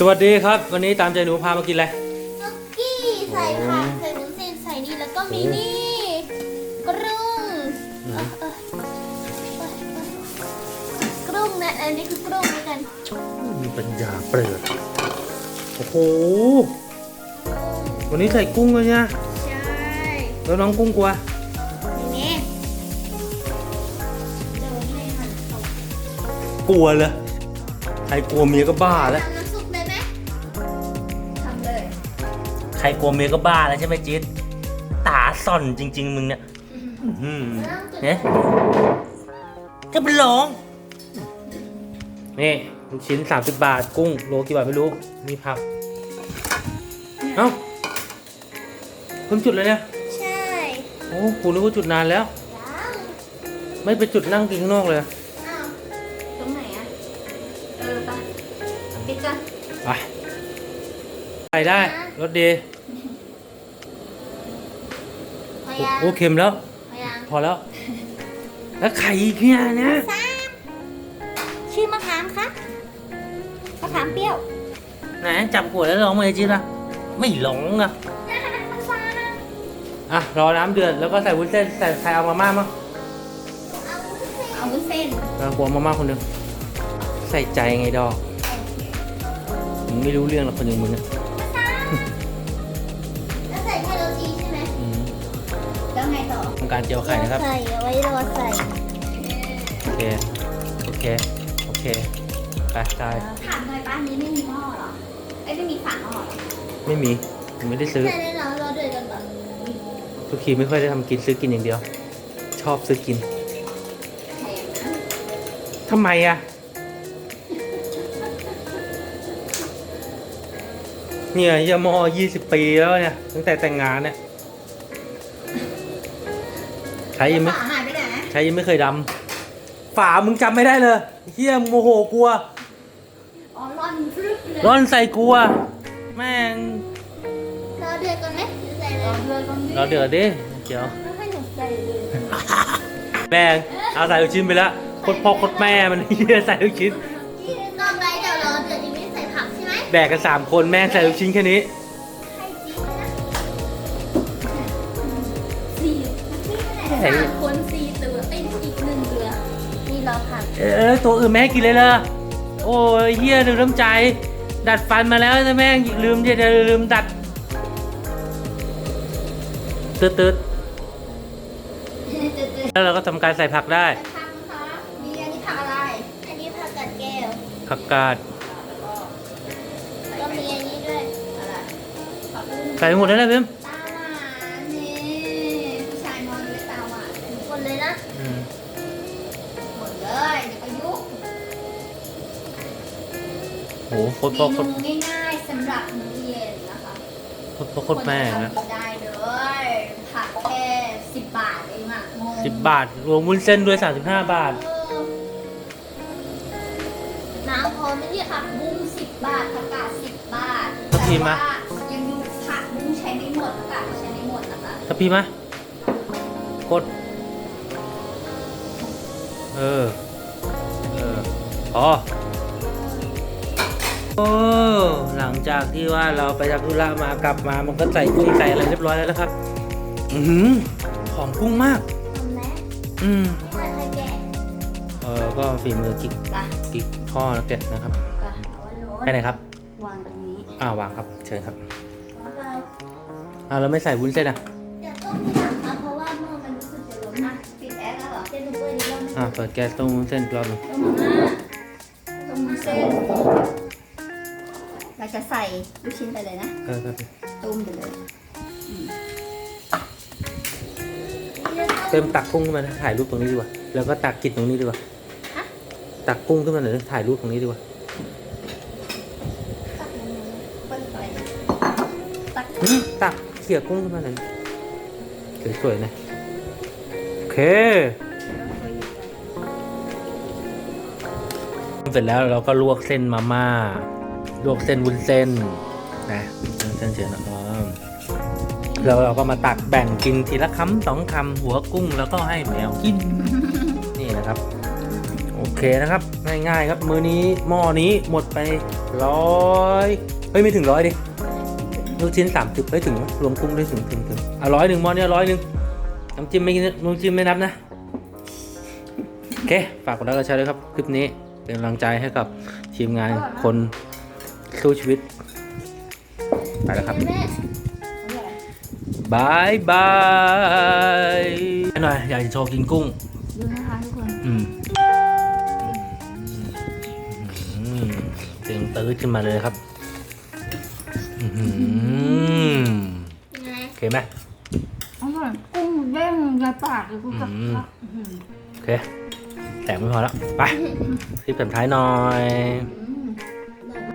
สวัสดีครับ วันนี้ตามใจหนูพามากินอะไรซุกี้ใส่ผักใส่วุ้นเส้นใส่นี่แล้วก็มีนี่กรุ้งเอ้ยเอ้ยเอ้ยกรุ้งนะอันนี้คือกรุ้งด้วกันมีปัญญาเปลือกโอ้โหวันนี้ใส่กุ้งเลยเนี่ยใช่แล้วน้องกุ้งกลัวนี่กลัวเลยใครกลัวเมียก็บ้าแล้ว รกลัวเมียก็บ้าแล้วใช่ไหมจิ๊ดตาส่อนจริง ๆ มึงเนี่ยอืมเนี่ยจะเป็นร้อง นี่ลูกชิ้น 30 บาท กุ้งโลกี่บาทไม่รู้ มีผัก เอ้าเพิ่งจุดเลยเนี่ย ใช่โอ้กูนึกว่าจุดนานแล้วยังไม่ไปจุดนั่งกินข้างนอกเลยอ้าวตรงไหนอะ เออไปปิดก่อนไปไปได้รสดี พอยังโอ้เค็มแล้วพอยังพอแล้ว แล้วไข่อีกเนี่ยนะสามชื่อมะขามครับมะขามเปรี้ยวไหนจับขวดแล้วร้องมาเลยจีละไม่ร้องอะอะรอน้ำเดือดแล้วก็ใส่วุ้นเส้นใส่ใครเอามาม่ามั้งเอาวุ้นเส้นเรากลัวมาม่าคนหนึ่งใส่ใจไงดอกมึงไม่รู้เรื่องหรอกคนอย่างมึงอะ ไงต่อทำการเจียวไข่นะครับ ใส่เอาไว้รอใส่โอเค โอเค โอเค ไปตายถามหน่อยป้านนี้ไม่มีหม้อเหรอไอ้ยไม่มีฝาหม้อเหรอไม่มีผมไม่ได้ซื้อใช่แน่นอนเราเดือดกันแบบทุกทีไม่ค่อยได้ทำกินซื้อกินอย่างเดียว ชอบซื้อกินแพงนะทำไมอะ เนี่ยยามอยี่สิบปีแล้วเนี่ย ตั้งแต่แต่งงานเนี่ย ใช้ยังไม่ ฝาหายไปไหนใช้ยังไม่เคยดำฝามึงจำไม่ได้เลยเฮียโมโหกลัว อ๋อร่อนฟรึบเลยร้อนใส่กลัว แม่งรอเดือดก่อนไหมหรือใส่เลยรอเดือดก่อนเราเดือดดิเดี๋ยว ไม่ให้หนูใส่เลยแม่งเอาใส่ลูกชิ้นไปแล้วโคตรพ่อโคตรแม่มันเฮียใส่ลูกชิ้นตอนไหนเดี๋ยวรอเดือดยังไม่ได้ใส่ผักใช่ไหมแดกกันสามคนแม่งใส่ลูกชิ้นแค่นี้ เฮ้ยสามคนสี่ตัวเป็นอีกหนึ่งเรือนี่รอผักเออตัวอื่นแม่ให้กินเลยเหรอโอ้ยเฮียลืมน้ำใจ ดัดฟันมาแล้วแต่แม่งลืมเดี๋ยวลืมดัดตืดตืดแล้วเราก็ทำการใส่ผักได้ผักครับมีอันนี้ผักอะไร อันนี้ผักกาดแก้วผักกาดแล้วก็มีอันนี้ด้วยอะไรผักบุ้งใส่หมดแล้วนะเพิ่ม โหโคตรพ่อโคเมตรนูง่ายๆสำหรับมื้อเย็นนะคะโคตรพ่อโคตรแม่คนนะจะทำกินได้เลยผักแค่สิบบาทเองอะงงสิบบาท รวมวุ้นเส้นด้วยสามสิบห้าบาท เออน้ำพอไม่ใช่ผักบุ้งสิบบาทผักกาดสิบบาทแล้วพี่มะแต่ว่ายังอยู่ผักบุ้งใช้ไม่หมดผักกาดใช้ไม่หมดนะคะถ้าพี่มะกด เออ เออพอ โอ้หลังจากที่ว่าเราไปทำธุระมากลับมามันก็ใส่กุ้งใส่อะไรเรียบร้อยแล้วนะครับ อือหือหอมกุ้งมากทำแล้วอืมใครใครแกะเออก็ฝีมือกิ๊กไปกิ๊กพ่อเก็ตนะครับไปเอาไว้โน้ตไปไหนครับวางตรงนี้อ่าวางครับเชิญครับแล้วเราอ่าเราไม่ใส่วุ้นเส้นอะเดี๋ยวต้มที่หลังนะเพราะว่าหม้อมันรู้สึกจะล้นนะปิดแอร์แล้วเหรอเส้นลูกเบอร์นี้เราไม่อ่าเปิดแก๊สต้มวุ้นเส้นอีกรอบหนึงต้มมาต้มเส้น เราจะใส่ลูกชิ้นไปเลยนะ เออครับต้มไปเลยเติมตักกุ้งขึ้นมานะถ่ายรูปตรงนี้ดีกว่า แล้วก็ตักกินตรงนี้ดีกว่า ฮะตักกุ้งขึ้นมาหน่อยนะถ่ายรูปตรงนี้ดีกว่า ตักลงมาเปิ้ลไปตักอืมตักเขี่ยกุ้งขึ้นมาหน่อยสวยๆนะโอเคเสร็จแล้วเราก็ลวกเส้นมาม่า ลวกเส้นวุ้นเส้นนะวุ้นเส้นเฉยนะอ๋อแล้วเราก็มาตักแบ่งกินทีละคำสองคำหัวกุ้งแล้วก็ให้แมวกิน นี่นะครับ โอเคนะครับ ง่ายๆครับ มื้อนี้หม้อนี้หมดไปร้อยเฮ้ยไม่ถึงร้อยดิลูกชิ้นสามสิบเฮ้ยถึงรวมกุ้งได้ถึงถึงถึงอะร้อยหนึ่งหมอนี่ยร้อยหนึ่งน้ำจิ้มไม่น้ำจิ้มไม่นับนะโอเค ฝากกดไลค์กดแชร์ด้วยครับ คลิปนี้เป็นกำลังใจให้กับทีมงานคน สู้ชีวิต ไปแล้วครับแม่บายบายหน่อยอยากจะโชว์กินกุ้ง ดูนะคะทุกคนอืมอืมเสียงตื้อขึ้นมาเลยครับอืมยังไงโอเคไหมอร่อยกุ้งเด้งในปากเลยคุณกับอืมโอเค แต่ไม่พอแล้ว ไปคลิปสุดท้ายหน่อยอื